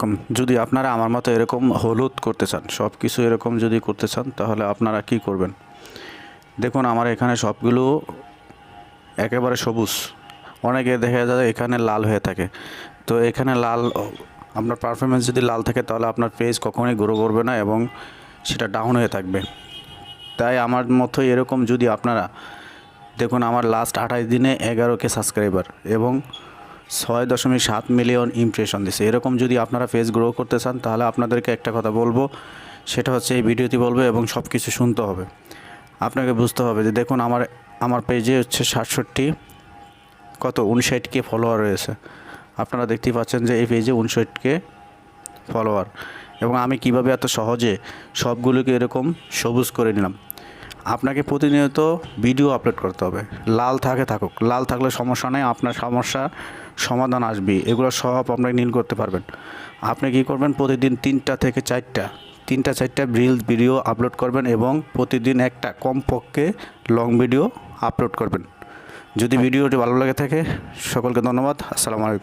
আলাইকুম। যদি আপনারা আমার মতো এরকম হলুদ করতে চান সব কিছু এরকম যদি করতে চান, তাহলে আপনারা কি করবেন? দেখুন, আমার এখানে সবগুলো একেবারে সবুজ। অনেকে দেখা যায় এখানে লাল হয়ে থাকে। তো এখানে লাল, আপনার পারফরমেন্স যদি লাল থাকে, তাহলে আপনার পেজ কখনোই গ্রো করবে না এবং সেটা ডাউন হয়ে থাকবে। তাই আমার মতো এরকম যদি আপনারা, দেখুন, আমার লাস্ট আঠাশ দিনে এগারো কে সাবস্ক্রাইবার এবং ছয় দশমিক সাত মিলিয়ন ইমপ্রেশন দিছে। এরকম যদি আপনারা পেজ গ্রো করতে চান, তাহলে আপনাদেরকে একটা কথা বলব। সেটা হচ্ছে এই ভিডিওটি বলব এবং সব কিছু শুনতে হবে। আপনাকে বুঝতে হবে যে দেখুন, আমার আমার পেজে হচ্ছে সাতষট্টি, কত? উনষাট কে ফলোয়ার রয়েছে। আপনারা দেখতেই পাচ্ছেন যে এই পেজে উনষাট কে ফলোয়ার এবং আমি কীভাবে এত সহজে সবগুলোকে এরকম সবুজ করে নিলাম? আপনাকে প্রতিনিয়ত ভিডিও আপলোড করতে হবে। লাল থাকে থাকুক। লাল থাকলে সমস্যা নেই আপনার সমস্যা সমাধান আসবে এগুলো সব আপনাকে নীল করতে পারবেন। আপনি কি করবেন? প্রতিদিন তিনটা থেকে চারটা তিনটা চারটা রিল ভিডিও আপলোড করবেন এবং প্রতিদিন একটা কমপক্ষে লং ভিডিও আপলোড করবেন। যদি ভিডিওটি ভালো লাগে থাকে সকলকে ধন্যবাদ। আসসালামু আলাইকুম।